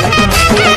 அடியா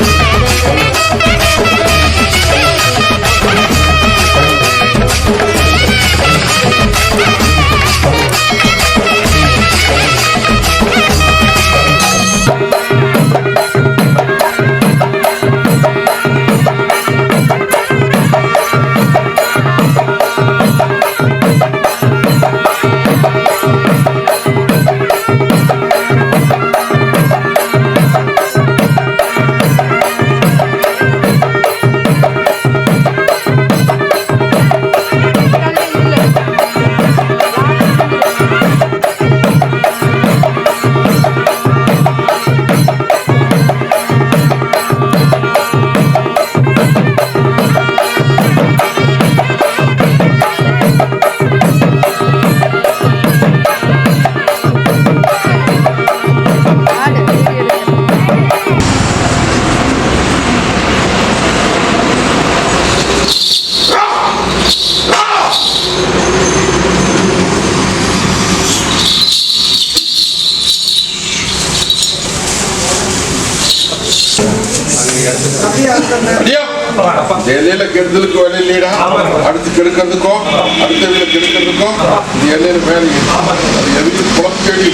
இதுக்கு வழி இல்லைடா அடுத்து கெடுக்கிறதுக்கும் அடுத்த இதுல கெடுக்கிறதுக்கும் இது எல்லையில மேலே அது எதுக்கு குளத்தேடி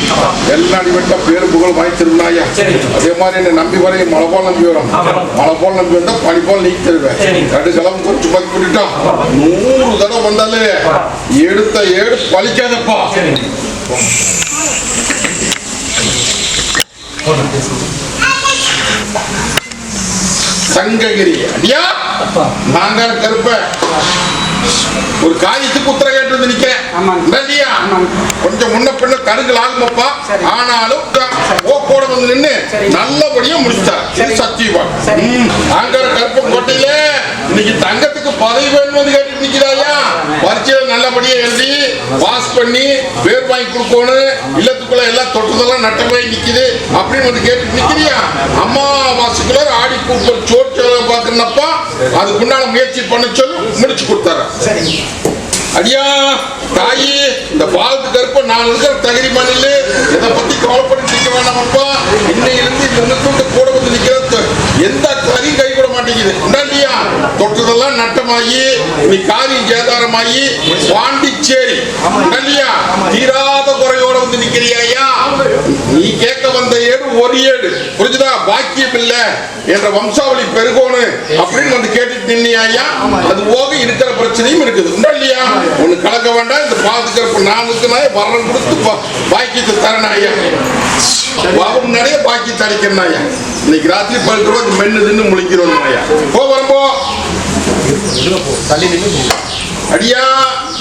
எல்லா அடிவட்ட பேரு புகழ் வாங்கி தருவினாயா அதே மாதிரி என்ன நம்பி வரைய மழை போல் நம்பி வரும் மழை போல் நம்பி வந்தா பனி போல் நீக்கி தருவேன் ரெண்டு கிளம்பு குறிச்சு பார்த்து கூட்டிட்டோம் நூறு தடவை வந்தாலே எடுத்த ஏடு பலிக்காதப்பா சங்ககிரி. அடியா? நாங்க கருப்ப. ஒரு காரியத்துக்கு உத்தர கேட்டு நிக்கிறேன். கொஞ்சம் முன்ன பின்ன கருங்கல் ஆகுமப்பா. ஆனாலும் ஓ கூட வந்து நின்னு நல்லபடியா முடிச்சிட்டார் இது சத்தியமா ஆங்கர கருப்பன் கோட்டையில இன்னைக்கு தங்கத்துக்கு பதவி வேணும் வந்து கேட்டு நிக்கிறாயா? பரீட்சையில நல்லபடியா எழுதி பாஸ் பண்ணி பேர் வாங்கி கொடுக்கணும். இல்லத்துக்குள்ள எல்லாம் தொட்டதெல்லாம் நட்டமாய் நிக்குது அப்படின்னு வந்து கேட்டு நிக்கிறியா? அம்மாவாசைக்குள்ள ஆடி பூப்பல் சோட்டு பாக்குறப்பா அதுக்குண்டான முயற்சி பண்ண சொல்லி முடிச்சு கொடுத்தாரு அடியா தாயி இந்த பாலத்து கருப்ப நான் இருக்கிற தகுதி மண்ணில் இதை பத்தி கவலைப்பட்டு நிக்க வேண்டாமப்பா இன்னையிலிருந்து இந்த நிறுத்தத்தை கூட வந்து நிக்கிறது. எந்த காரியம் கை கூட மாட்டேங்குது. இல்லையா தொட்டதெல்லாம் நட்டமாகி நீ காரியம் சேதாரமாகி பாண்டிச்சேரி. இல்லையா தீராத குறையோ வந்து நீ கேட்க வந்த ஏடு ஒரு ஏடு. புரிஞ்சுதா? பாக்கியம் இல்ல என்ற வம்சாவளி பெருகோனு அப்படின்னு வந்து கேட்டுட்டு நின்னியா அது போக இருக்கிற பிரச்சனையும் இருக்குது. உண்டா இல்லையா? ஒண்ணு கலக்க வேண்டாம். இந்த பாதுகாப்பு நான் இருக்குனா வரம் கொடுத்து பாக்கியத்தை தரேன் ஐயா பாபு நிறைய பாக்கியத்தை அடிக்கிறேன் ஐயா இன்னைக்கு ராத்திரி பன்னெண்டு ரூபா மென்னு தின்னு முழிக்கிறோம் ஐயா போ வரம்போ அடியா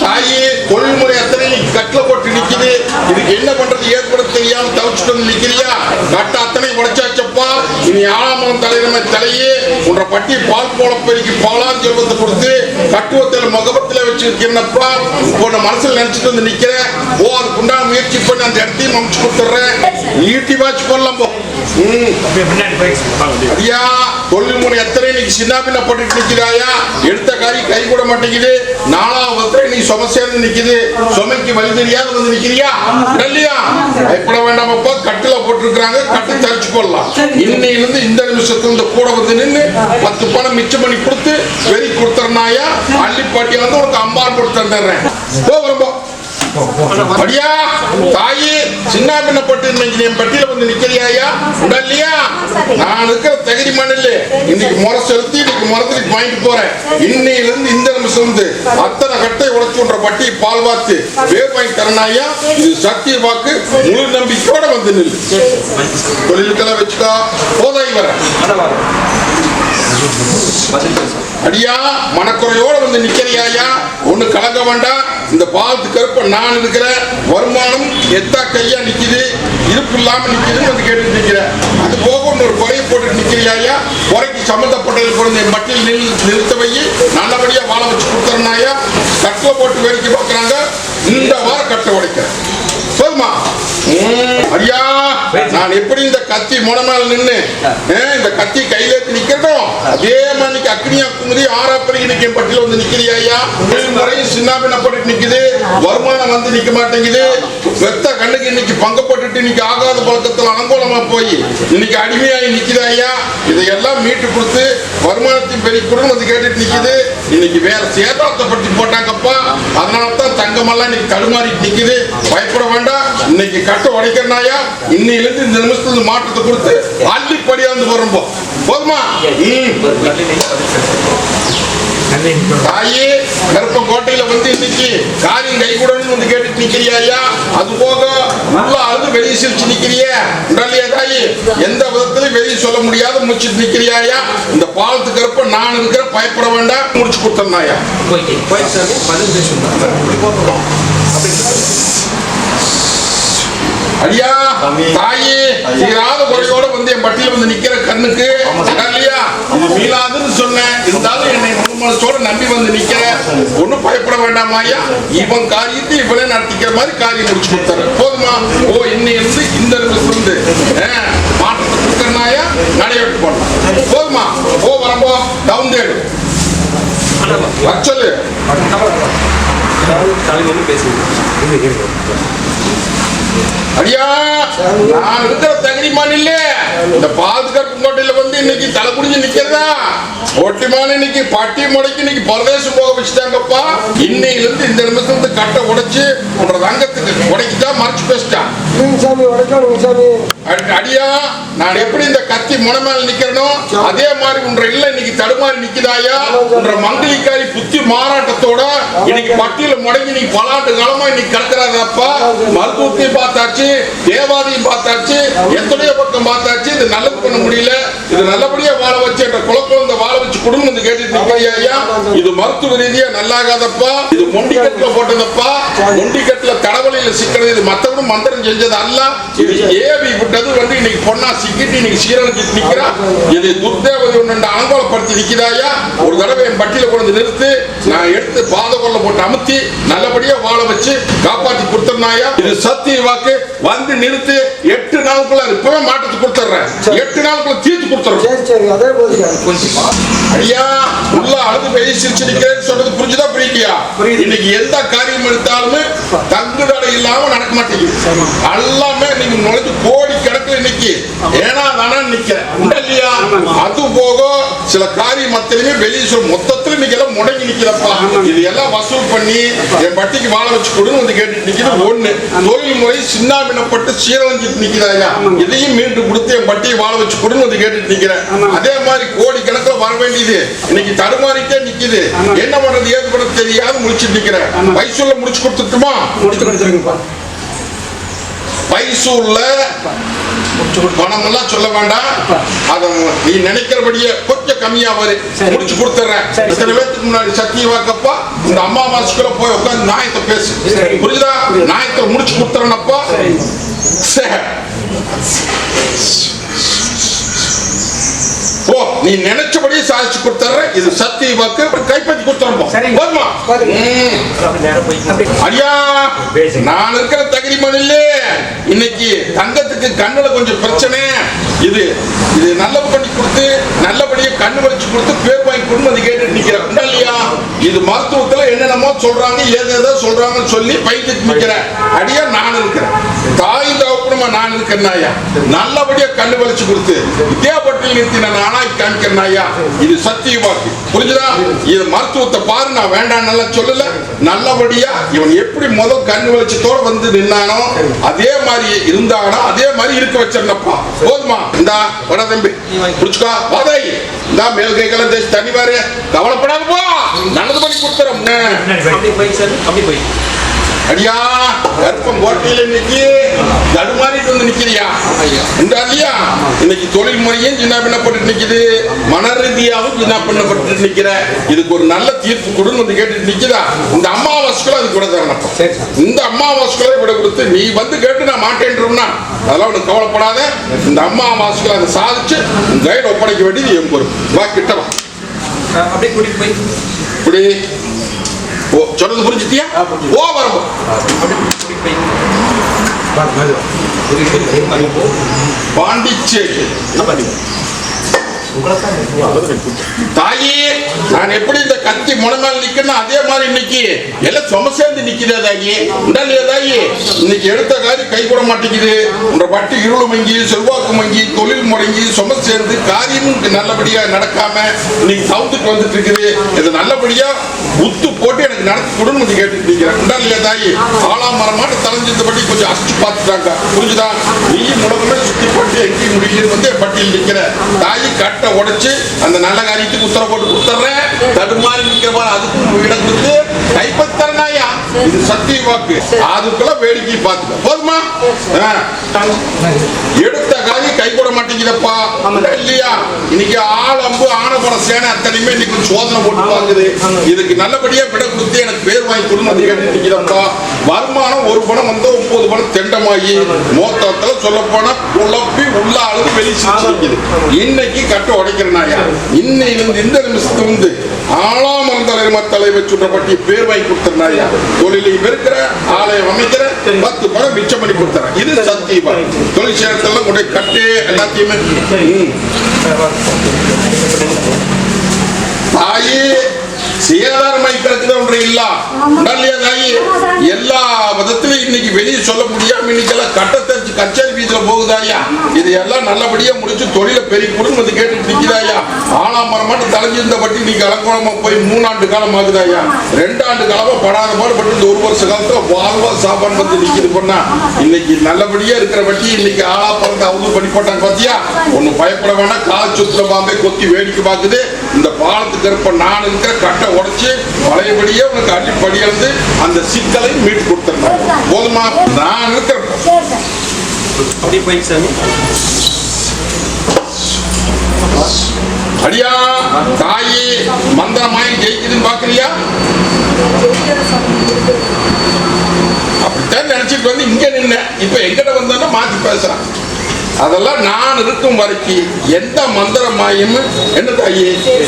தாயே தொழில்முறை அத்தனை கட்டில போட்டு நிக்குது. இதுக்கு என்ன பண்றது? ஏற்பட தெரியாம தவிச்சுட்டு வந்து நிக்கிறியா? கட்ட அத்தனை உடைச்சாச்சப்பா. இனி ஆளாமரம் தலைவமை தலையே உன்ற பட்டி பால் போல பெருக்கி பாலான் செல்வத்தை கொடுத்து கட்டுவத்தில் முகபத்துல வச்சிருக்கேன்னப்பா உன்னை மனசுல நினைச்சிட்டு வந்து நிக்கிறேன் ஓ அதுக்குண்டா முயற்சி பண்ணி. அந்த இடத்தையும் அமைச்சு கொடுத்துட்றேன். நீட்டி வாட்சி பண்ணலாம் போ. ம். ஐயா தொழில் முறை எத்தனை இன்னைக்கு சின்ன பின்ன போட்டுட்டு நிக்கிறாயா எடுத்த காரியம் கை கூட மாட்டேங்குது. நாலாவது எத்தனை நீ சும சேர்ந்து நிக்குது. சுமைக்கு வழி தெரியாத வந்து நிக்கிறியா? இல்லையா? பயப்பட வேண்டாமப்பா கட்டுல போட்டிருக்கிறாங்க. கட்டு தரிச்சு கொள்ளலாம் இன்னையிலிருந்து இந்த நிமிஷத்துல இருந்து கூட வந்து நின்னு பத்து பணம் மிச்சம் பண்ணி கொடுத்து வெறி கொடுத்துறனாயா அள்ளிப்பாட்டி வந்து உனக்கு அம்பார் கொடுத்துறேன் ரொம்ப அடியா தாயி சின்ன பின்னப்பட்டு இன்னைக்கு என் பட்டியல வந்து நிக்கிறியாயா உடல்லையா? நான் இருக்கிற தகுதி மண்ணில் இன்னைக்கு முறை செலுத்தி இன்னைக்கு முறத்துக்கு வாங்கிட்டு போறேன். இன்னையில இருந்து இந்த நிமிஷம் இருந்து அத்தனை கட்டை உடைச்சு விடுற பட்டி பால் வாத்து வேர் வாங்கி தரணாயா இது சத்திய வாக்கு முழு நம்பிக்கையோட வந்து நில்லு. தொழிலுக்கெல்லாம் வச்சுக்கா. போதாய் வரேன் அடியா மனக்குறையோட வந்து நிக்கிறியாயா ஒண்ணு கலங்க வேண்டாம் இந்த பாலத்து கருப்ப நான் இருக்கிற வருமானம் எத்தா கையா நிக்குது? இருப்பு இல்லாம நிக்குதுன்னு வந்து கேட்டு நிக்கிற. அது போக இன்னொரு குறைய போட்டு நிக்கிறியாயா குறைக்கு சம்மந்தப்பட்டது பிறந்த மட்டில் நில் நிறுத்த வை நல்லபடியா வாழ வச்சு கொடுத்துறனாயா கட்டில போட்டு வேடிக்கை பார்க்கறாங்க. இந்த வாரம் கட்டை உடைக்கிறேன். போதுமா? ஐயா நான் எப்படி இந்த கத்தி முனமேல நின்னு ஆ, இந்த கத்தி கையில நிக்கட்டும்? அதே மாதிரி இன்னைக்கு அக்னியா குமுதி ஆறாப்படிக்கு நிக்க பட்டியல வந்து நிக்கிறியா ஐயா? முறையும் சின்னாபின்னப்பட்டு நிக்குது வருமானம் வந்து நிக்க மாட்டேங்குது. வெத்த கண்ணுக்கு இன்னைக்கு பங்கு போட்டுட்டு இன்னைக்கு ஆகாத பழக்கத்துல அலங்கோலமா போய் இன்னைக்கு அடிமையாகி நிக்குது ஐயா? இதையெல்லாம் மீட்டு கொடுத்து வருமானத்தையும் பெருக்கி கொடுன்னு வந்து கேட்டுட்டு நிக்குது. இன்னைக்கு வேற சேதாரத்தை பற்றி போட்டாங்கப்பா. அதனால தான் தங்கமெல்லாம் இன்னைக்கு தடுமாறிட்டு நிக்குது. பயப்பட வேண்டாம். இன்னைக்கு கட்ட உடைக்கிறனாயா இன்னையிலிருந்து இந்த நிமிஷத்துல இருந்து மாற்றத்தை கொடுத்து அள்ளி படியாந்து வரும் போதுமா. தாயே கருப்பங்கோட்டையில வந்து இன்னைக்கு காரியம் கை கூடன்னு வந்து கேட்டுட்டு நிக்கிறியா ஐயா? அது போக உள்ள அழுது வெளியே சிரிச்சு நிக்கிறிய? இல்லையா தாயி? எந்த விதத்திலும் வெளியே சொல்ல முடியாத முடிச்சுட்டு நிக்கிறியா ஐயா? இந்த பாலத்து கருப்ப நான் இருக்கிற பயப்பட வேண்டாம் முடிச்சு கொடுத்தேன் ஐயா. ஐயா தாயே தீராத குறையோட வந்து என் பட்டியல வந்து நிக்கிற கண்ணுக்கு இல்லையா மீளாதுன்னு சொன்னேன். இருந்தாலும் என்னை முழு மனசோட நம்பி வந்து நிக்கிற. ஒண்ணும் பயப்பட வேண்டாமா ஐயா? இவன் காரியத்தை இவனே நடத்திக்கிற மாதிரி காரியம் முடிச்சு கொடுத்தாரு போதுமா? ஓ இன்னையிலிருந்து இந்த நிமிஷத்துல இருந்து மாற்றத்தை கொடுக்கறனாயா நடைபெற்று போடலாம். போதுமா? ஓ வரம்போ டவுன் தேடு. வச்சலு தலைமை வந்து பேசுங்க. ஐயா நான் இருக்கிற தகுதிமான் இல்ல இந்த பாதுகாப்பு கோட்டையில வந்து இன்னைக்கு தலை குடிஞ்சு நிக்கிறதா? ஒட்டிமான இன்னைக்கு பட்டி முடைக்கு இன்னைக்கு பரதேசம் போக வச்சுட்டாங்கப்பா. இன்னையில இருந்து இந்த நிமிஷம் இருந்து கட்டை உடைச்சு ரங்கத்துக்கு உடைக்குதான் மறைச்சு பேசிட்டான் அடியா நான் எப்படி இந்த கத்தி முனமேல நிக்கிறனோ அதே மாதிரி உன்ற இல்ல இன்னைக்கு தடுமாறி நிக்குதாயா? உன்ற மங்களிக்காரி புத்தி மாறாட்டத்தோட இன்னைக்கு பட்டியல முடங்கி நீ பலாண்டு காலமா இன்னைக்கு கிடக்குறாதப்பா? மருத்துவத்தையும் பார்த்தாச்சு தேவாதையும் பார்த்தாச்சு எத்தனையோ பக்கம் பார்த்தாச்சு இது நல்லது பண்ண முடியல இது நல்லபடியா வாழ வச்சு என்ற குலக்குழந்தை வாழ வச்சு குடும்பம் வந்து கேட்டுட்டு ஐயா இது மருத்துவ ரீதியா நல்லாகாதப்பா இது மொண்டிக்கட்டுல போட்டதப்பா மொண்டிக்கட்டுல தடவலையில சிக்கிறது இது மத்தவனும் மந்திரம் செஞ்சது அல்ல இது ஏவி விட்டது வந்து இன்னைக்கு பொண்ணா சிக்கிட்டு இன்னைக்கு சீரழிச்சிட்டு நிக்கிறா இது துர்தேவதை ஒன்று அனுகூலப்படுத்தி நிக்கிறாயா ஒரு தடவை என் பட்டியல கொண்டு நிறுத்து நான் எடுத்து பாதகொல்ல போட்டு அமுத்தி நல்லபடியா வாழ வச்சு காப்பாத்தி கொடுத்துருந்தாயா இது சத்திய வாக்கு வந்து நிறுத்து எட்டு நாளுக்குள்ள இப்பவே மாட்டத்து கொடுத்துட்றேன். எட்டு நாளுக்குள்ள தீர்த்து கொடுத்துறேன் ஐயா உள்ள அழுது வெளியே சிரிச்சு நிக்கிறேன்னு சொல்றது புரிஞ்சுதா புரியலையா புரியுது. இன்னைக்கு எந்த காரியம் எடுத்தாலுமே தங்கு தடை இல்லாம நடக்க மாட்டேங்குது. எல்லாமே நீங்க நுழைஞ்சு கோடி கணக்குல இன்னைக்கு. ஏன்னா தானே நிக்கிறேன் இல்லையா? அது போக சில காரியம் மத்தியுமே வெளியே சொல் மொத்தத்துல இன்னைக்கு எல்லாம் முடங்கி நிக்கிறப்பா. இது எல்லாம் வசூல் பண்ணி என் பட்டிக்கு வாழ வச்சு கொடுன்னு வந்து கேட்டுட்டு நிக்கிறது ஒண்ணு தொழில் முறை சின்னாபினப்பட்டு சீரழிஞ்சிட்டு நிக்கிறாயா இதையும் மீண்டும் கொடுத்து என் பட்டியை வாழ வச்சு கொடுன்னு வந்து கேட்டுட்டு நிக்கிறேன். அதே மாதிரி கோடி கணக்குல வர வேண்டியது. இன்னைக்கு தடுமாறிட்டே நிக்குது. என்ன பண்றது? ஏது பண்றது தெரியாத முடிச்சுட்டு நிக்கிறேன் வயசுல முடிச்சு கொடுத்துட்டுமா முடிச்சு கொடுத்துருங்கப்பா பைசூர்ல பணம் எல்லாம் சொல்ல வேண்டாம். அத நீ நினைக்கிறபடியே கொஞ்சம் கம்மியா வரு. முடிச்சு கொடுத்துறேன். இத்தனை பேத்துக்கு முன்னாடி சத்திய வாக்கப்பா இந்த அம்மாவாசைக்குள்ள போய் உட்காந்து நாயத்தை பேசு. புரியுதா? நாயத்தை முடிச்சு கொடுத்துறேனப்பா சரி. ஓ நீ நினைச்சபடியே சாதிச்சு கொடுத்துறேன் இது சத்திய வாக்கு. கைப்பற்றி சரிங்க. போதுமா? ஐயா நான் இருக்கிற தகுதி மணில இன்னைக்கு தங்கத்துக்கு கண்ணுல கொஞ்சம் பிரச்சனை. இது இது நல்ல பண்ணி கொடுத்து நல்லபடியா கண்ணு வலிச்சு கொடுத்து பேர் வாங்கி கொண்டு வந்து கேட்டுட்டு நிக்கிறேன். இல்லையா? இது மருத்துவத்துல என்னென்னமோ சொல்றாங்க ஏதேதோ சொல்றாங்கன்னு சொல்லி பைத்துக்கு நிக்கிறேன். அடியா நான் இருக்கிறேன். தாய் தகப்பனமா நான் இருக்கிறேன் ஐயா நல்லபடியா கண்ணு வலிச்சு கொடுத்து வித்யாபட்டியில் நிறுத்தி நான் ஆனாக்கி காமிக்கிறேன் ஐயா இது சத்திய வாக்கு. புரிஞ்சுதா? இது மருத்துவத்தை பாரு நான் வேண்டாம் நல்லா சொல்லல. நல்லபடியா இவன் எப்படி முதல் கண்ணு வெளிச்சத்தோட வந்து நின்னானோ அதே மாதிரி இருந்தானோ அதே மாதிரி இருக்க வச்சிருந்தப்பா. போதுமா? இந்தா வட தம்பி. புடிச்சுக்கோ வாதை இந்தா மேல் கைகளை தேய்ச்சி தண்ணி பாரு. கவலைப்படாத போ. நல்லது பண்ணி கொடுத்துறோம். அடியா கருப்பம் கோட்டையில இன்னைக்கு தடுமாறிட்டு வந்து நிக்கிறியா? இந்த இல்லையா இன்னைக்கு தொழில் முறையும் சின்ன பின்னப்பட்டு நிக்குது. மன ரீதியாவும் சின்ன பின்னப்பட்டு நிக்கிற. இதுக்கு ஒரு நல்ல தீர்ப்பு கொடுன்னு வந்து கேட்டுட்டு நிக்குதா? இந்த அம்மாவாசைக்குள்ள அது கூட தரணும். இந்த அம்மாவாசைக்குள்ள விட கொடுத்து நீ வந்து கேட்டு நான் மாட்டேன்றோம்னா அதெல்லாம் உனக்கு கவலைப்படாத. இந்த அம்மாவாசைக்குள்ள அதை சாதிச்சு கையில் ஒப்படைக்க வேண்டியது என் பொறுப்பு. வா கிட்ட வா. அப்படியே கூட்டிட்டு போய். இப்படி. ஓ சொன்னது புரிஞ்சுட்டியா? ஓ வரம்போ. அப்படியே கூட்டிட்டு போய். பாண்டிச்சேரி தாயி நான் எப்படி இந்த கத்தி முனமேல நிக்கணும் அதே மாதிரி இன்னைக்கு எல்லாம் சும சேர்ந்து நிக்கிறதே தாயி. உண்டாலியா தாயி? இன்னைக்கு எடுத்த காரி கை கூட மாட்டேங்குது உன்ற பட்டு இருள் மங்கி செல்வாக்கு மங்கி தொழில் முடங்கி சும சேர்ந்து காரியமும் நல்லபடியா நடக்காம இன்னைக்கு சவுத்துக்கு வந்துட்டு இருக்குது. இது நல்லபடியா உத்து போட்டு எனக்கு நடத்தி கொடுன்னு வந்து கேட்டுட்டு இருக்கிறேன் உண்டாலியா தாயி? ஆளா மரமாட்டு தலைஞ்சிருந்தபடி கொஞ்சம் அசிச்சு பார்த்துட்டாங்க. புரிஞ்சுதா? நீ முடக்கமே சுத்தி போட்டு எங்கேயும் முடியல வந்து பட்டியல் நிக்கிற. தாயி கட்ட உடைச்சு அந்த நல்ல காரியத்துக்கு உத்தரவு போட்டு கொடுத்துட்றேன். தடுமாறி நிக்கிற மாதிரி அதுக்கும் கொடுத்து கைப்பற்றனாயா இது சத்திய வாக்கு. அதுக்குள்ள வேடிக்கை பார்த்துக்க. போதுமா. எடுத்த காரி கை கூட மாட்டேங்குதப்பா. இல்லையா? இன்னைக்கு ஆள் அம்பு ஆனபட சேனை அத்தனையுமே இன்னைக்கு சோதனை போட்டு பாக்குது இதுக்கு நல்லபடியா விட கொடுத்து எனக்கு பேர் வாங்கி கொடுங்க கேட்டு வருமானம் ஒரு பணம் வந்து ஒன்பது பணம் தெண்டமாகி மொத்தத்துல சொல்ல போனா குழப்பி உள்ள அழுது வெளியே சிரிச்சிருக்குது இன்னைக்கு கட்ட உடைக்கிறனாயா இன்னையிலிருந்து இந்த நிமிஷத்துல இருந்து ஆளாமரம் தலைவர் தலைவர் சுற்றப்பட்டி பேர் வாங்கி கொடுத்துருந்தாயா தொழிலை இருக்கிற ஆலயம் அமைக்கிற பத்து பணம் மிச்சம் பண்ணி கொடுத்துறேன் இது சத்தியமா? தொழில் சேரத்துல போய் கட்டு எல்லாத்தையுமே. தாயே சேதாரமாய் கிடக்குது ஒன்று இல்ல. இல்லையா தாயி எல்லா விதத்திலும் இன்னைக்கு வெளியே சொல்ல முடியாம இன்னைக்கு எல்லாம் கட்ட தெரிச்சு கச்சேரி வீதியில போகுதாயா இது எல்லாம் நல்லபடியா முடிச்சு தொழில பெரிய குடும்பம் வந்து கேட்டுட்டு நிக்குதாயா ஆலாம் மரம் மட்டும் தலைஞ்சிருந்த பட்டி இன்னைக்கு அலங்கோலமா போய் மூணாண்டு காலம் ஆகுதாயா ரெண்டாண்டு காலமா படாத பாடுபட்டு இந்த ஒரு வருஷ காலத்துல வாழ்வா சாப்பாடு வந்து நிக்குது பொண்ணா. இன்னைக்கு நல்லபடியா இருக்கிற வட்டி இன்னைக்கு ஆளா பிறந்த பண்ணி போட்டாங்க பாத்தியா? ஒண்ணு பயப்பட வேண்டாம். கால சுத்துல பாம்பே கொத்தி வேடிக்கை பார்க்குது. இந்த பாலத்துக்கு இருப்ப நான் இருக்கிற கட்டை உடைச்சு பழையபடியே உனக்கு அள்ளி படியிருந்து அந்த சிக்கலை மீட்டு கொடுத்துருந்தேன் போதுமா? நான் இருக்கிற அப்படியே போய் சாமி. அடியா தாயி மந்திரமாயி ஜெயிக்குதுன்னு பாக்குறியா அப்படித்தான் நினைச்சிட்டு வந்து இங்க நின்ன இப்ப எங்கிட்ட வந்தோன்னா மாத்தி பேசுறான். அதெல்லாம் நான் இருக்கும் வரைக்கும் எந்த மந்திரமாயும் என்ன தாயி?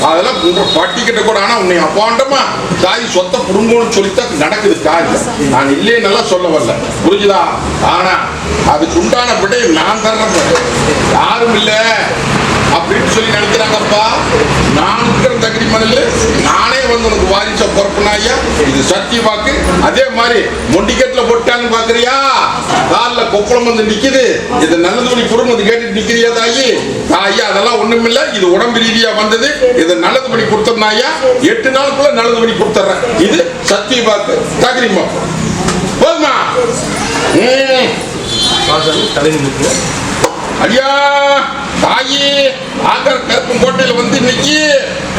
அதெல்லாம் உங்க பட்டிக்கிட்ட கூட ஆனா உன்னை அப்பாண்டமா தாய் சொத்த புடுங்கணும்னு சொல்லித்தான் நடக்குது காரியம். நான் இல்லையே நல்லா சொல்ல வரல. புரிஞ்சுதா? ஆனா அதுக்கு உண்டான விடையை நான் தர்றேன் யாரும் இல்லை. அப்படின்னு சொல்லி நடத்துறாங்கப்பா. நான் இருக்கிற தகுதி மணல் நானே வந்து உனக்கு வாரிச்ச பொறுப்புனாயா இது சத்திய வாக்கு. அதே மாதிரி மொண்டிக்கட்டுல போட்டான்னு பாக்குறியா? கால்ல கொப்பளம் வந்து நிக்குது. இது நல்லது துணி குடும்பம் வந்து கேட்டு நிக்கிறியா தாயி? தாயி அதெல்லாம் ஒண்ணுமில்ல. இது உடம்பு ரீதியா வந்தது. இது நல்லது பண்ணி கொடுத்தோம்னாயா எட்டு நாளுக்குள்ள நல்லது பண்ணி கொடுத்துட்றேன். இது சத்திய வாக்கு. தகுதிமா போதுமா? ம். சாமி ஐயா தாயி ஆங்கர கருப்பும் கோட்டையில வந்து இன்னைக்கு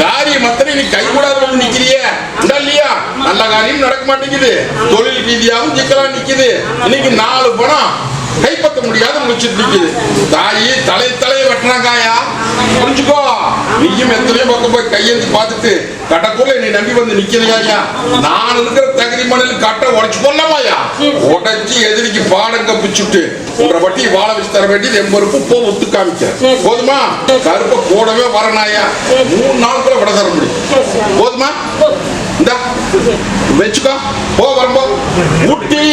காரியம் மத்தனை நீ கை கூடாத நிக்கிறியே. இல்லையா? நல்ல காரியம் நடக்க மாட்டேங்குது. தொழில் ரீதியாகவும் சிக்கலாம் நிக்குது. இன்னைக்கு நாலு பணம். கைப்பற்ற முடியாத முடிச்சிட்டு நிக்குது தாயி தலை தலையை வெட்டினாங்காயா புரிஞ்சுக்கோ. நீயும் எத்தனையோ பக்கம் போய் கையெழுத்து பார்த்துட்டு கட்டக்குள்ள என்னை நம்பி வந்து நிக்கிறியா நான் இருக்கிற தகுதி மணல் கட்ட உடைச்சு போடலாமாயா உடைச்சு எதிரிக்கு பாடம் கப்பிச்சுட்டு உங்களை வட்டி வாழ வச்சு தர வேண்டியது எம்பருப்பு போ ஒத்து காமிக்க. போதுமா? கருப்பை கூடவே வரனாயா மூணு நாளுக்குள்ள விட தர முடியும். போதுமா? இந்த. வச்சுக்கோ. போ வரும்போ ஊட்டி.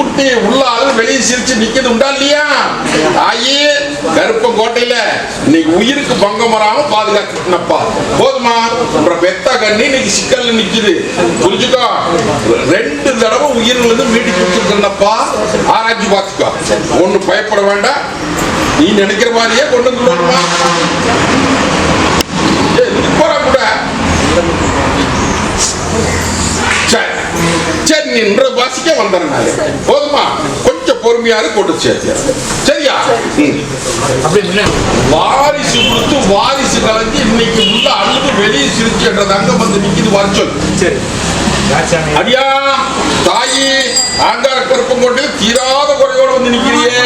ஊட்டி உள்ள ஆளு வெளியே சிரிச்சு நிக்கிறது உண்டா இல்லையா? ஆயி கருப்ப கோட்டையில இன்னைக்கு உயிருக்கு பங்கம் வராம பாதுகாத்துனப்பா போதுமா? உன்ற பெத்த கண்ணி இன்னைக்கு சிக்கல்ல நிக்குது. புரிஞ்சுக்கோ? ரெண்டு தடவை உயிர்ல இருந்து மீட்டு கொடுத்துருக்கப்பா ஆராய்ச்சி பார்த்துக்கோ. ஒண்ணு பயப்பட வேண்டாம். நீ நினைக்கிற மாதிரியே கொண்டு வந்து விடணுமா ஏய், இதுக்கு போறா கூட சரி சரி நின்ற வாசிக்க வந்துடுறேன் நானு. போதுமா? கொஞ்சம் பொறுமையாக கொண்டு சேர்த்து சரியா? வாரிசு கொடுத்து வாரிசு கலைஞ்சு இன்னைக்கு உள்ள அழுது வெளியே சிரிச்சுன்றது அங்க வந்து நிக்குது வர சொல். சரி. அடியா தாயி ஆங்கார கருப்பம் கொண்டு தீராத குறையோட வந்து நிக்கிறியே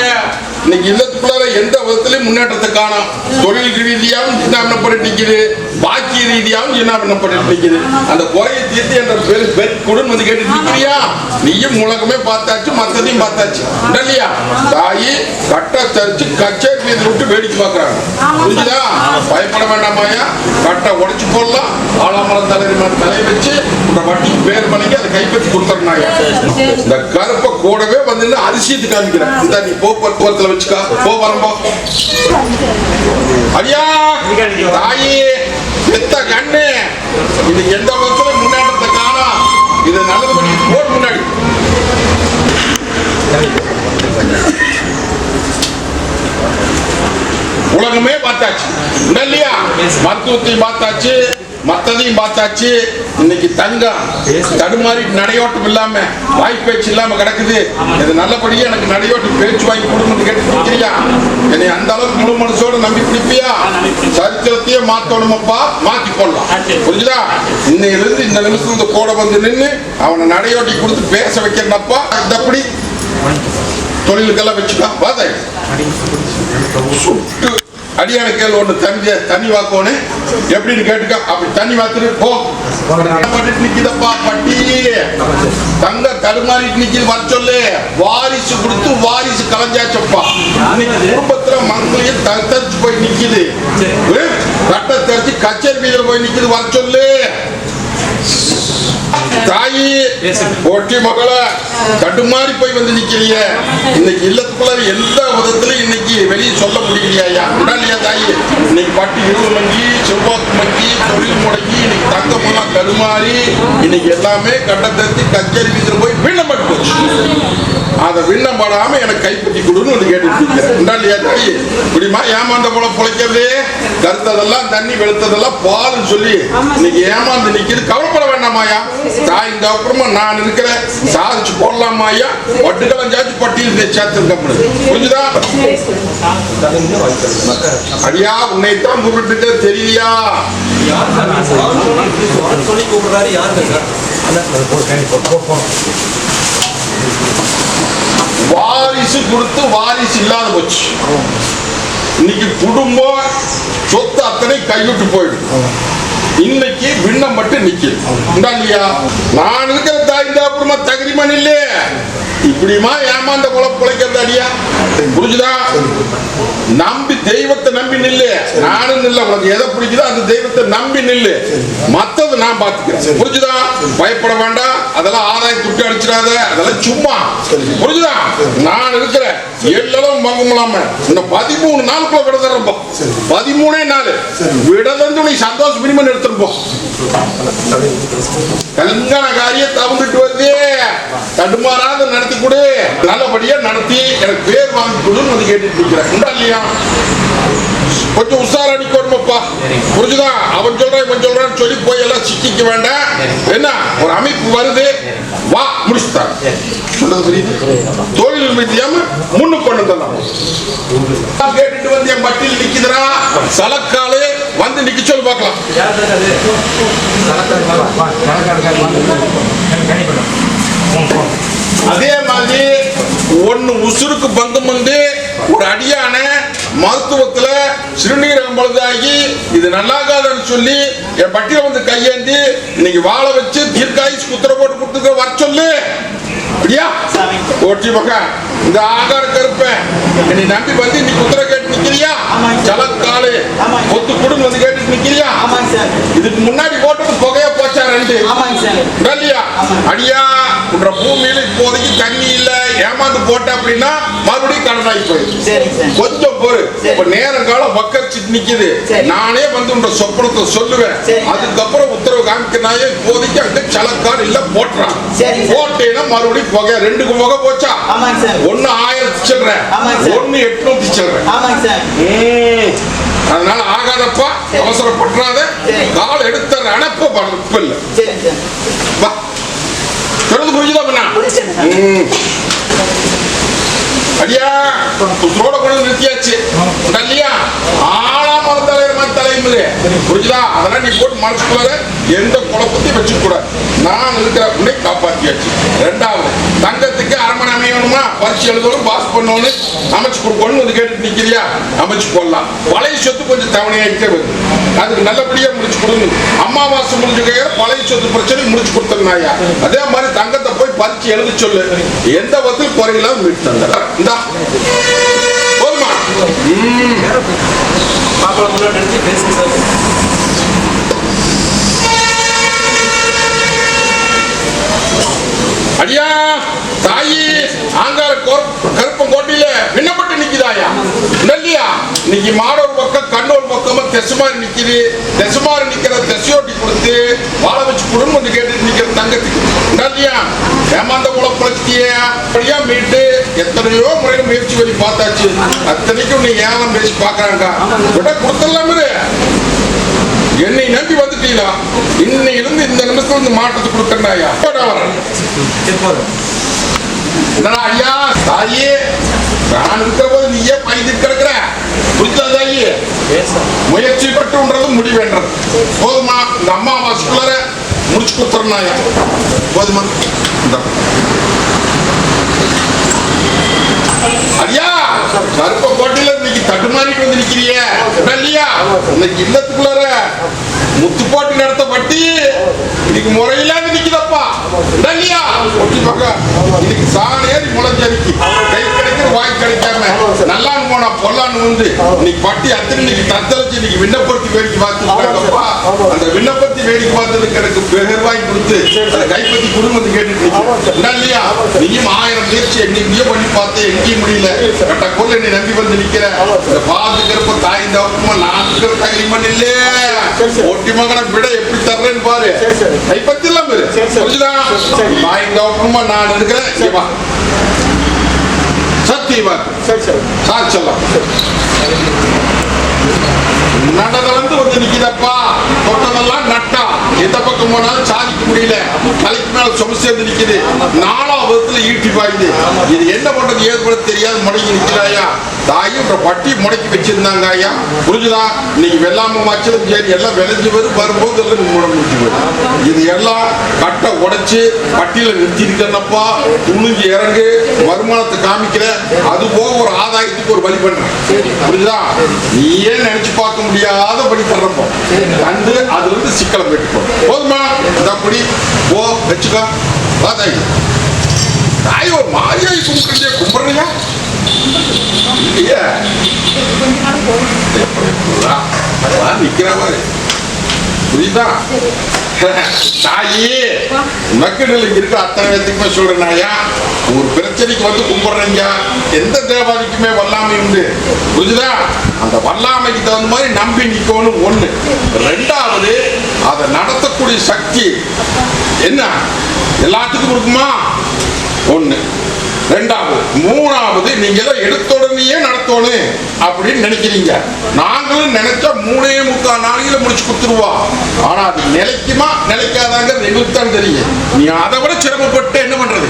இன்னைக்கு இல்லத்துக்குள்ளார எந்த விதத்திலையும் முன்னேற்றத்தை காணும். தொழில் ரீதியாகவும் சின்னாபின்னப்பட்டு நிக்குது? பாக்கிய ரீதியாகவும் சின்னாபின்னப்பட்டு நிக்குது அந்த குறையை தீர்த்து என்ற பேரு பெருக்குடன் வந்து கேட்டு நீயும் உலகமே பார்த்தாச்சு மத்ததையும் பார்த்தாச்சு. இல்லையா தாயி கட்டை தரிச்சு கச்சேரி மீது விட்டு வேடிக்கை பார்க்கறாங்க. புரிஞ்சுதா? பயப்பட வேண்டாமாயா கட்டை உடைச்சு போடலாம். ஆலாமரம் தலைவர் மேல தலை வச்சு இந்த வட்டிக்கு பேர் பண்ணிக்கு அதை கைப்பற்றி கொடுத்துருந்தாங்க இந்த கருப்பை கூடவே வந்து அரிசியத்து காமிக்கிறேன். இந்த நீ போக்குவரத்துல வச்சுக்கா. போ வரம்போ. ஐயா தாயி! செத்த கண்ணு. இது எந்த விதத்துல முன்னேற்றத்தை காணும்? இது நல்லது பண்ணி போட்டு முன்னாடி. உலகமே பார்த்தாச்சு. இல்லையா மருத்துவத்தையும் பார்த்தாச்சு. மத்ததையும் பார்த்தாச்சு இன்னைக்கு தங்கம். தடுமாறி நடையோட்டம் இல்லாம வாய்ப்பேச்சு இல்லாம கிடக்குது. இது நல்லபடியா எனக்கு நடையோட்டம் பேச்சு வாங்கி கொடுங்கன்னு கேட்டுக்கிறியா என்னை அந்த அளவுக்கு முழு மனசோட நம்பி பிடிப்பியா சரித்திரத்தையே மாத்தணுமப்பா? மாத்தி போடலாம் புரிஞ்சுதா? இன்னையிலிருந்து இந்த நிமிஷத்துல இந்த கூட வந்து நின்று அவனை நடையோட்டி கொடுத்து பேச வைக்கிறனப்பா. இதப்படி தொழிலுக்கெல்லாம் வச்சுக்கலாம். வாதை. சுட்டு. அடியான கேள் ஒண்ணு தண்ணி தண்ணி வாக்கோன்னு எப்படின்னு கேட்டுக்க. அப்படி தண்ணி வாத்துட்டு போ. பண்ணிட்டு நிக்குதப்பா பட்டி. தங்க தடுமாறிட்டு நிக்குது வர சொல்லு. வாரிசு கொடுத்து வாரிசு கலைஞ்சாச்சப்பா. குடும்பத்துல மங்களையும் தத்தரிச்சு போய் நிக்குது. கட்டை தெரிச்சு கச்சேரி போய் நிக்குது வர சொல்லு. தாயி ஒட்டி மகள தடுமாறி போய் வந்து நிக்கிறீங்க இன்னைக்கு இல்லத்துக்குள்ள எந்த விதத்துல இன்னைக்கு வெளியே சொல்ல முடியலையா உடலையா தாயி? இன்னைக்கு பட்டு இருள் மங்கி செவ்வாக்கு மங்கி தொழில் முடங்கி இன்னைக்கு தங்கமெல்லாம் தடுமாறி இன்னைக்கு எல்லாமே கட்ட கச்சேரி வீதியில் போய் விண்ணப்பட்டு போச்சு. அதை விண்ணம் படாம எனக்கு கைப்பற்றி கொடுன்னு ஒன்று கேட்டுட்டு இப்படிமா ஏமாந்த போல பிழைக்கிறது? கருத்ததெல்லாம் தண்ணி வெளுத்ததெல்லாம் பால்னு சொல்லி இன்னைக்கு ஏமாந்து நிக்கிறது கவலைப்பட வேண்டாமாயா இந்த அப்புறமா நான் இருக்கிறேன். சாதிச்சு போடலாமாயா பட்டுக்கெல்லாம் சாச்சு பட்டியல் சேர்த்துருக்க புரிஞ்சுதா? ஐயா உன்னைத்தான் கூப்பிட்டு தெரியலையா சொல்லி கூப்பிடுறாரு யாருங்க வாரிசு கொடுத்து வாரிசு இல்லாத போச்சு. இன்னைக்கு குடும்பம் சொத்து அத்தனை கைவிட்டு போயிடும் இன்னைக்கு விண்ணம் மட்டும் நிக்குது. இல்லையா? நான் இருக்கிற தாய் இந்த அப்புறமா தகுதிமன் இல்லையே இப்படிமா ஏமாந்த குல பிழைக்கிறது அடியா? புரிஞ்சுதா? நம்பி தெய்வத்தை நம்பி நில்லு. நானும் நில்ல உனக்கு எதை பிடிக்குதோ அந்த தெய்வத்தை நம்பி நில்லு. மத்தது நான் பாத்துக்கிறேன். புரிஞ்சுதா? பயப்பட வேண்டாம். அதெல்லாம் ஆதாயம் துட்டு அடிச்சிடாத. அதெல்லாம் சும்மா. புரிஞ்சுதா? நான் இருக்கிறேன். எல்லாம் மங்கலாம இன்னும் பதிமூணு நாளுக்குள்ள விட தரப்போ பதிமூணே நாள். விட தந்து நீ சந்தோஷம் மினிமம் எடுத்துருப்போம் கல்யாண காரியம் தவந்துட்டு வந்து தடுமாறாத நடத்தி கொடு. நல்லபடியா நடத்தி எனக்கு பேர் வாங்கி கொடுன்னு வந்து கேட்டுட்டு இருக்கிறேன். உண்டா இல்லையா? கொஞ்சம் உஷார் அடிக்கணுமப்பா புரிஞ்சுதா? அவன் சொல்றான் இவன் சொல்றான்னு சொல்லி போய் எல்லாம் சிக்கிக்க வேண்டாம். என்ன? ஒரு அமைப்பு வருது. வா முடிச்சுட்டான். தொழில் ரீதியாம முன்னு கொண்டு வந்தான் கேட்டுட்டு வந்து என் பட்டியல் நிக்கிறா சலக்காலே வந்து நிக்க சொல்லி பார்க்கலாம். அது அதே மாதிரி ஒன்னு உசுருக்கு பங்கம் வந்து ஒரு அடியான மருத்துவத்துல சிறுநீரகம் பழுதாகி இது நல்லாகாதுன்னு சொல்லி என் பட்டியல வந்து கையேந்தி இன்னைக்கு வாழ வச்சு தீர்க்காயுஸ் குத்திர போட்டு கொடுத்துக்க வர சொல்லு. அப்படியா? ஓட்டி மகா. இந்த ஆகார கருப்பேன் என்னை நம்பி வந்து நீ குத்திர கேட்டு நிக்கிறியா? சலக்காலு கொத்து குடுன்னு வந்து கேட்டு நிக்கிறியா? இதுக்கு முன்னாடி போட்டது புகையா போச்சா ரெண்டு? இல்லையா அடியா உன்ற பூமியில இப்போதைக்கு தண்ணி இல்ல. ஏமாந்து போட்ட அப்படின்னா மறுபடியும் கடனாகி சார். கொஞ்சம் பொறு. இப்ப நேரம் காலம் வக்கரிச்சிட்டு நிக்குது. நானே வந்து உன்ற சொப்பனத்தை சொல்லுவேன். அதுக்கப்புறம் உத்தரவு காமிக்கிறாயே இப்போதைக்கு அங்க சலக்கார் இல்ல போட்டுறான். போட்டேன்னா மறுபடியும் புகை. ரெண்டுக்கு புகை போச்சா? ஒண்ணு ஆயிரத்தி சில்லற. ஒண்ணு எட்நூத்தி சில்லற. அதனால ஆகாதப்பா சரி. அவசரப்பட்டுறாத. சரி. கால் எடுத்த அனுப்ப இப்ப இல்ல. சொல்றது புரிஞ்சுதா. அடியா உசுரோட வந்து நிறுத்தியாச்சு. இல்லையா ஆளாம தலைவர் தலைமுறை புரிஞ்சுதா? அதெல்லாம் நீ போட்டு மனசுக்குள்ளார எந்த குழப்பத்தையும் வச்சுக்க கூடாது நான் இருக்கிற உன்னை காப்பாத்தியாச்சு. ரெண்டாவது அமையணுமா பரிசு எழுதணும் பாஸ் பண்ணணும் அமைச்சு கொடுக்கணும் வந்து கேட்டு நிக்கிறியா? அமைச்சு கொள்ளலாம். பழைய சொத்து கொஞ்சம் தவணையாயிட்டே வருது. அதுக்கு நல்லபடியா முடிச்சு கொடுங்க அமாவாசை முடிஞ்ச கையில பழைய சொத்து பிரச்சனை முடிச்சு கொடுத்துருந்தாயா அதே மாதிரி தங்கத்தை போய் பரிச்சு எழுத சொல்லு. எந்த விதத்தில் குறையில்லாம மீட்டு தந்துடுறேன் இந்தா. போதுமா? அடியா! தாயி ஆங்கார கோர்- கருப்பம் கோட்டில விண்ணப்பட்டு நிக்குதாயா? இல்லையா இன்னைக்கு மாடோர் பக்கம் கண்ணூர் பக்கமா தெசுமாரி நிக்குது. தெசுமாரி நிக்கிற தெசையோட்டி கொடுத்து வாழ வச்சு குடும்பம் வந்து கேட்டுட்டு நிக்கிற தங்கத்துக்கு. இல்லையா ஏமாந்த உல பிரச்சனைய அப்படியா மீட்டு எத்தனையோ முறையில் முயற்சி பண்ணி பார்த்தாச்சு. அத்தனைக்கும் நீ ஏலம் பேசி பாக்குறாங்க விட கொடுத்துடலாமே என்னை நம்பி வந்துட்டீங்களா? இன்னையிலிருந்து இந்த நிமிஷத்துல இருந்து மாற்றத்தை கொடுக்கறாயா என்னடா ஐயா தாயி? நான் இருக்கிற போது நீ ஏன் பயந்து கிடக்குற. புரிஞ்சா தாயி? ஏன் சார் முயற்சி பட்டுன்றது முடிவேன்றது. போதுமா இந்த அம்மாவாசைக்குள்ளார முடிச்சு கொடுத்துறனாயா போதுமா. ஐயா! கருப்ப கோட்டையில இன்னைக்கு தட்டுமாறிட்டு வந்து நிக்கிறியே இல்லையா இன்னைக்கு இல்லத்துக்குள்ளார முத்து போட்டு நடத்த பட்டி. இன்னைக்கு முறையில்லாத நிக்குதப்பா. இல்லையா ஒட்டி பக்கம் இன்னைக்கு சாணேறி முளைஞ்சரிக்கு கை கிடைக்கிற வாய் கிடைக்காம. நல்லான்னு போனா பொல்லான்னு வந்து இன்னைக்கு பட்டி அத்தனை இன்னைக்கு தத்தளிச்சு இன்னைக்கு விண்ணப்பத்தி வேடிக்கை பார்த்துருக்காங்கப்பா அந்த விண்ணப்பத்தி வேடிக்கை பார்த்ததுக்கு எனக்கு பெருவாய் கொடுத்து அந்த கைப்பத்தி குடும்பத்தை கேட்டுட்டு இல்லையா நீயும் ஆயிரம் முயற்சி எங்கெங்கயோ பண்ணி பார்த்து எங்கேயும் முடியல. கட்ட கொள்ள என்னை நம்பி வந்து நிக்கிற இந்த பாதுகிறப்ப தாய் தவப்புமா நான் இருக்கிற தகிரிமன் இல்ல ஒட்டி மகனை விட எப்படி தர்றேன்னு பாரு. கைப்பத்தி இல்லாம இரு. புரிஞ்சுதா? தாய் தவப்புமா நான் இருக்கிறேன். சத்தியமா சாட்சலாம் நடந்து வந்து நிக்குதப்பா. தொட்டதெல்லாம் நட்டா. எந்த பக்கம் போனாலும் சாதிக்க முடியல. தலைக்கு மேல சும சேர்ந்து நிக்குது. நாலாம் விதத்துல ஈட்டி பாயுது. இது என்ன பண்றது? பண்ண தெரியாது முடக்கி நிக்கிறாயா தாயும் பட்டி முடக்கி வச்சிருந்தாங்க ஐயா. புரிஞ்சுதா? இன்னைக்கு வெள்ளாம வச்சதும் சரி எல்லாம் விளைஞ்சு வரும் வரும்போது எல்லாம் முட முடிச்சு இது எல்லாம் கட்டை உடைச்சு பட்டியல நிறுத்தி துணிஞ்சு இறங்கு வருமானத்தை காமிக்கிற அது போக ஒரு ஆதாயத்துக்கு ஒரு வழி பண்ண. புரிஞ்சுதா? நீயே நினைச்சு பார்க்க முடியாத படி தர்றப்போ கண்டு அதுல இருந்து சிக்கலை பெற்றுக்கோ போதுமா? இந்த படி போ வச்சுக்கோ. வா தாய் தாய் ஒரு மாதிரியாய் கும்பிடுறியா கும்பிடுறியா இல்லையா அதான் நிக்கிற மாதிரி புரியுதா? தாயி மக்களில் இருக்கிற அத்தனை பேத்துக்குமே சொல்றேன் ஐயா ஒரு பிரச்சனைக்கு வந்து கும்பிடுறீங்க எந்த தேவாதிக்குமே வல்லாமை உண்டு. புரிஞ்சுதா? அந்த வல்லாமைக்கு தகுந்த மாதிரி நம்பி நிக்கணும் ஒண்ணு. ரெண்டாவது அதை நடத்தக்கூடிய சக்தி. என்ன? எல்லாத்துக்கும் இருக்குமா? ஒண்ணு. ரெண்டாவது மூணாவது நீங்க தான் எடுத்த உடனேயே நடத்தணும் அப்படின்னு நினைக்கிறீங்க. நாங்களும் நினைச்சா மூணே முக்கால் நாளையில முடிச்சு கொடுத்துருவோம் ஆனா அது நிலைக்குமா நிலைக்காதாங்கிறது எங்களுக்கு தான் தெரியும். நீ அதை விட சிரமப்பட்டு என்ன பண்றது?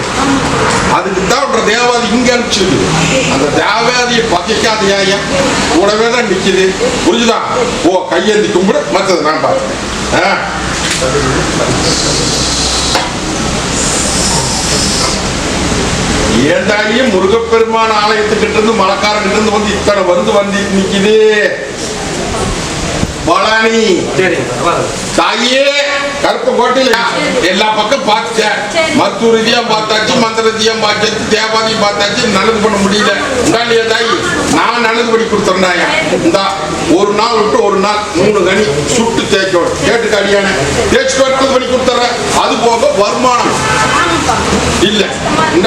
அதுக்கு தான் தேவாதி இங்க அனுப்பிச்சிருக்கு. அந்த தேவாதியை பகைக்காத ஐயா. கூடவே தான் நிக்குது. புரிஞ்சுதா? ஓ கையேந்தி கும்பிடு மற்றது நான் பார்க்கிறேன் ஏண்டாயே முருகப்பெருமான் ஆலயத்துக்கிட்ட இருந்து மலக்காரங்கிட்ட இருந்து வந்து இத்தனை வந்து வந்து நிக்குது. சரி தாயே கருப்பு கோட்டையில எல்லா பக்கம் பார்த்துட்டேன் மருத்துவ ரீதியா பார்த்தாச்சு மந்திர ரீதியா பார்த்தாச்சு தேவாதியும் பார்த்தாச்சு நல்லது பண்ண முடியல. இல்லையா தாயி? நான் நல்லது பண்ணி கொடுத்துருந்தாயா இந்தா ஒரு நாள் விட்டு ஒரு நாள் மூணு கனி சுட்டு தேய்க்கணும். கேட்டு அடியான. தேய்ச்சி நல்லது பண்ணி கொடுத்துறேன். அது போக வருமானம். இல்ல.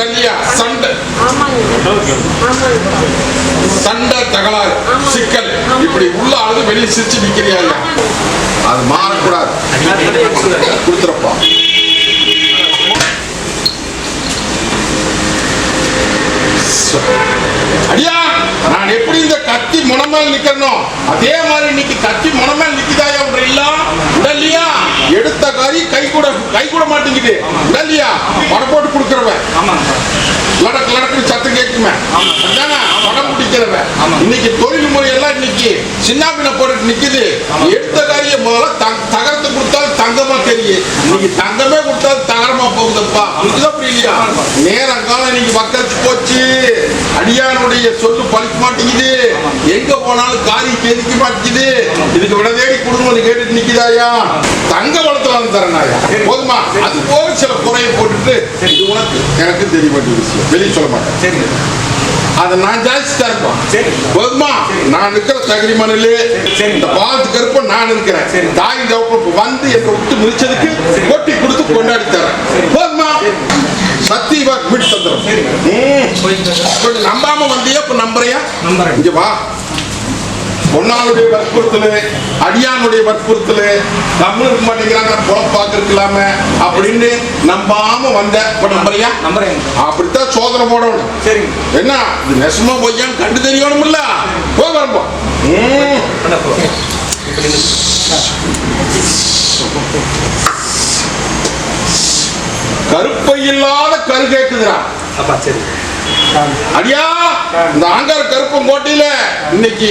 இல்லையா சண்டை. சண்டை தகலாறு சிக்கல். இப்படி உள்ள அழுது வெளியே சிரிச்சு நிக்கிறியா அது மாறக்கூடாது. கொடுத்துருப்பா அடியா நான் எப்படி இந்த கத்தி முனமேல் நிக்கணும் அதே மாதிரி இன்னைக்கு கத்தி முனமேல் நிக்குதாயா உடல் இல்லையா எடுத்த காரியம் கை கூட கை கூட மாட்டேங்குது. இல்லையா? படம் போட்டு கொடுக்குறவன். லடக்கு லடக்கு சத்தம் கேட்குமே. அதானே படம் பிடிக்கிறவன். இன்னைக்கு தொழில் முறையெல்லாம் இன்னைக்கு சின்னாபின போட்டு நிக்குது. எடுத்த காரியம் முதல்ல தங்- தகரத்தை கொடுத்தாலும் தங்கமா தெரியும். இன்னைக்கு தங்கமே கொடுத்தாலும் தகரமா போகுதுப்பா. இதுதான் புரியலையா? நேரம் காலம் இன்னைக்கு வக்கரிச்சு போச்சு. அடியானுடைய சொல்லு பழிக்க மாட்டேங்குது. எங்க போனாலும் காரி தெரிக்க மாட்டேங்குது. இதுக்கு விட தேடி குடும்பம் கேட்டுட்டு நிக்குதாயா? தங்க வளத்துல வந்து தரனாயா போதுமா? அது போக சில குறையை போட்டுட்டு இது உனக்கு. எனக்கு தெரிய வேண்டிய விஷயம். வெளியே சொல்ல மாட்டேன். அதை நான் ஜாஸ்தி சரி. போதுமா? நான் இருக்கிற தகுதி மணலு சரி. இந்த பாலத்து கருப்ப நான் இருக்கிறேன் சரி. தாய் தகப்பு வந்து என்னை விட்டு மிதிச்சதுக்கு கொட்டி கொடுத்து கொண்டாடி தரேன். போதுமா? சத்தியவா மீட் தந்துடும் சரி. சார் நம்பாம வந்தியா? இப்ப நம்புறியா. இங்க வா. பொன்னாளுடைய வற்புறுத்தலு அடியானுடைய வற்புறுத்தலு இருக்க மாட்டேங்கிறாங்க பொழப்பாக்க இருக்கலாமே அப்படின்னு நம்பாம வந்த இப்ப நம்புறியா? நம்புறேங்க அப்படித்தான் சோதனை போடணும். சரிங்க. என்ன? இது நெசமா பொய்யான்னு கண்டு தெரியணும்ல? போ வரப்போ அண்ணா போ இப்போ நீங்கள் கருப்பை இல்லாத கரு கேக்குதுடா. அப்பா சரி. அடியா இந்த ஆங்கார கருப்பம் கோட்டையில இன்னைக்கு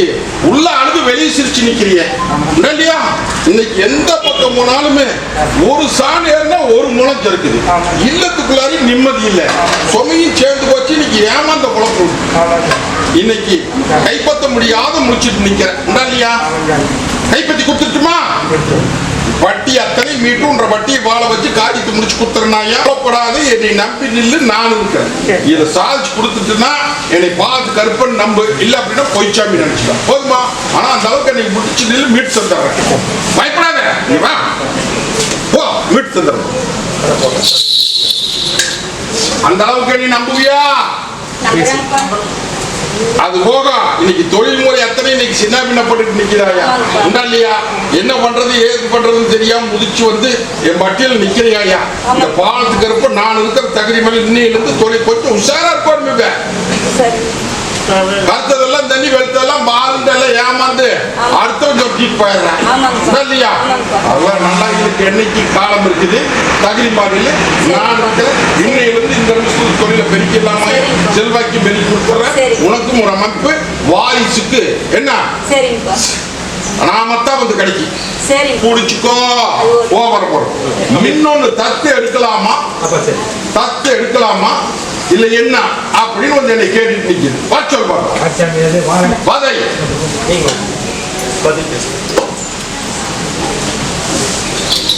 உள்ள அழுது வெளியே சிரிச்சு நிக்கிறிய இல்லையா இன்னைக்கு எந்த பக்கம் போனாலுமே ஒரு சாணி ஏறினா ஒரு முளம் இருக்குது இல்லத்துக்குள்ளாரி நிம்மதி இல்ல. சுமையும் சேர்ந்து போச்சு இன்னைக்கு ஏமாந்த குழப்பம் இன்னைக்கு கைப்பற்ற முடியாத முடிச்சிட்டு நிக்கிறேன். இல்லையா கைப்பற்றி கொடுத்துட்டுமா? வட்டி அத்தனை மீட்டுன்ற வட்டியை வாழ வச்சு காரியத்தை முடிச்சு கொடுத்துறனாயா கூடாது என்னை நம்பி நில்லு நான் இருக்கேன். இதை சாதிச்சு கொடுத்துட்டுனா என்னை பார்த்து கருப்பன் நம்பு. இல்ல அப்படின்னா பொய்ச்சாமி நினைச்சுக்கலாம். போதுமா? ஆனா அந்த அளவுக்கு என்னை முடிச்சு நில்லு மீட்டு தந்துடுறேன். பயப்படாத. நீ வா. போ மீட்டு தந்துடுறேன். அந்த அளவுக்கு நீ நம்புவியா? அது போக இன்னைக்கு தொழில் முறை அத்தனை இன்னைக்கு சின்ன பின்னப்பட்டு நிக்கிறாயா? உண்டா இல்லையா? என்ன பண்றது ஏது பண்றதுன்னு தெரியாம முதிச்சு வந்து என் பட்டியல் நிக்கிறியாயா? இந்த பாலத்துக்கு இருப்ப நான் இருக்கிற தகுதி மேல இன்னையிலிருந்து தொழில் கொஞ்சம் உஷாரா இருக்கணும் சரி. கருத்ததெல்லாம் தண்ணி வெளுத்ததெல்லாம் எல்லாம் ஏமாந்து அடுத்தவன் சொட்டிட்டு போயிடுறேன். இல்லையா. அதெல்லாம் நல்லா இருக்கு. என்னைக்கு காலம் இருக்குது? தகுதி மாறியில் நான் இருக்கிறேன் இன்னையிலிருந்து நிமிஷத்துக்கு தொழிலை பெருக்கலாமா சரிங்க. செல்வாக்கி பெருக்கி கொடுத்துறேன். உனக்கும் ஒரு அமைப்பு வாரிசுக்கு. என்ன? நாமத்தான் வந்து கிடைக்கும் சரிங்க குடிச்சுக்கோ ஓவர் போறோம் இன்னொன்னு தத்து எடுக்கலாமா? அப்பா சரி. தத்து எடுக்கலாமா? இல்ல என்ன? அப்படின்னு வந்து என்னை கேட்டுட்டு நிக்குது. வா சொல்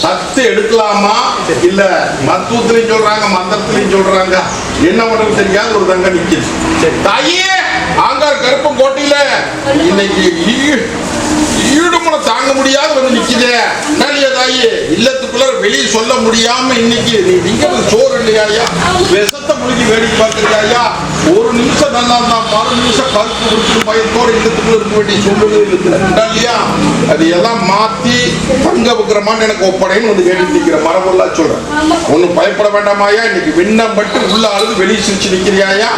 தத்து எடுக்கலாமா? இல்ல மருத்துவத்திலையும் சொல்றாங்க மந்திரத்திலையும் சொல்றாங்க. என்ன பண்றது தெரியாத ஒரு தங்க நிக்குது. சரி. தாயே ஆங்கார் கருப்பம் கோட்டையில இன்னைக்கு ஈடுமுனை தாங்க முடியாத வந்து நிக்குதே. தாயே இல்லத்துக்குள்ள வெளியே சொல்ல முடியாம இன்னைக்கு நீ திங்கிறது சோறு விஷத்தை மூழ்கி வேடிக்கை பார்க்கறியாயா ஒரு நிமிஷம் நல்லா இருந்தா மறு நிமிஷம் கருப்பு கொடுத்து பயத்தோடு இல்லத்துக்குள்ள இருக்க வேண்டிய சூழ்நிலை இல்லையா அது எல்லாம் மாத்தி தங்க வைக்கிறமான்னு எனக்கு ஒப்படைன்னு வந்து கேட்டு நிற்கிற மரபெல்லாம் சொல்றேன். ஒன்னும் பயப்பட வேண்டாமாயா இன்னைக்கு விண்ணம் பட்டு உள்ள அழுது வெளியே சிரிச்சு நிற்கிறியாயா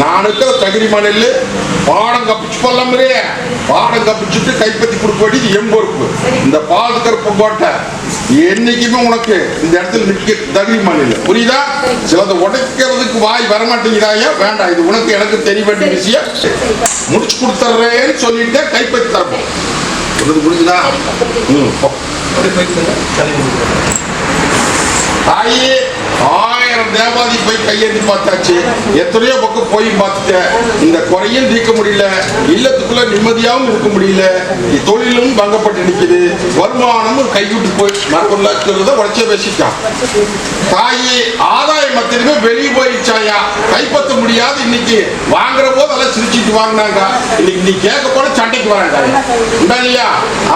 நான் இருக்கிற தகுதி மணல் பாடங்க போடலாமே பாடம் கப்பிச்சுட்டு கைப்பற்றி வேண்டியது என் பொறுப்பு. இந்த பால் கருப்பு கோட்டை என்னைக்குமே உனக்கு இந்த இடத்துல நிக்க தகுதி மணல் புரியுதா? சிலதை உடைக்கிறதுக்கு வாய் வரமாட்டேங்கிறாயா வேண்டாம் இது உனக்கு எனக்கு தெரிய வேண்டிய விஷயம். முடிச்சு கொடுத்துட்றேன்னு சொல்லிட்டு கைப்பற்றி தரப்போம். உனக்கு புரிஞ்சுதா? ம் தாயே ஆயிரம் தேவாதி போய் கையெழுதி பார்த்தாச்சு. எத்தனையோ பக்கம் போய் பார்த்துட்டேன். இந்த குறையும் தீர்க்க முடியல. இல்லத்துக்குள்ள நிம்மதியாகவும் இருக்க முடியல. தொழிலும் பங்கப்பட்டு நிற்குது வருமானமும் கைவிட்டு போய் மரபுள்ளத உடச்சே பேசிட்டான். தாயே ஆதாயம் மத்தியுமே வெளியே போயிடுச்சாயா? கைப்பற்ற முடியாது இன்னைக்கு. வாங்குற போது அதெல்லாம் சிரிச்சிட்டு வாங்கினாங்க. இன்னைக்கு நீ கேட்க போன சண்டைக்கு வராங்க. இல்லையா?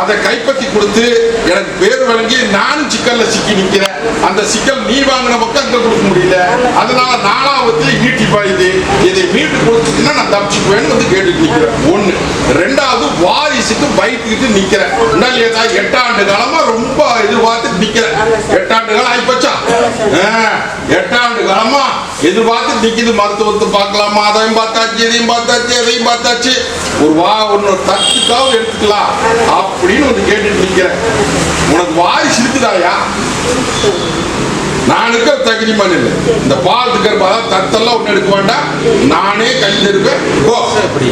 அதை கைப்பற்றி கொடுத்து எனக்கு பேர் வழங்கி நானும் சிக்கல்ல சிக்கி நிற்கிறேன் அந்த சிக்கல் நீ வாங்கின பக்கம் அங்கே கொடுக்க முடியல. அதனால நாலாவதுல ஈட்டி பாயுது இதை. மீட்டு கொடுத்துட்டுன்னா நான் தப்பிச்சுக்குவேன்னு வந்து கேட்டுட்டு நிக்கிறேன். ஒண்ணு. ரெண்டாவது வாரிசுக்கு பயத்துக்கிட்டு நிக்கிறேன். உண்டா இல்லையா எட்டாண்டு காலமா ரொம்ப எதிர்பார்த்து நிக்கிறேன். எட்டாண்டு காலம் ஆயிப்போச்சா? ஆ, எட்டாண்டு காலமா எதிர்பார்த்து நிக்குது. மருத்துவத்தை பார்க்கலாமா? அதையும் பார்த்தாச்சு இதையும் பார்த்தாச்சு அதையும் பார்த்தாச்சு. ஒரு வா ஒன்று தத்துக்காவது எடுத்துக்கலாம் அப்படின்னு வந்து கேட்டுட்டு நிக்கிறேன். உனக்கு வாரிசு இருக்குதாயா? நான் இருக்கிற தகுதி மண் இல்லை. இந்த பால் இருக்கிற தத்தெல்லாம் ஒன்று எடுக்க வேண்டாம். நானே கை தருவேன் போ. எப்படி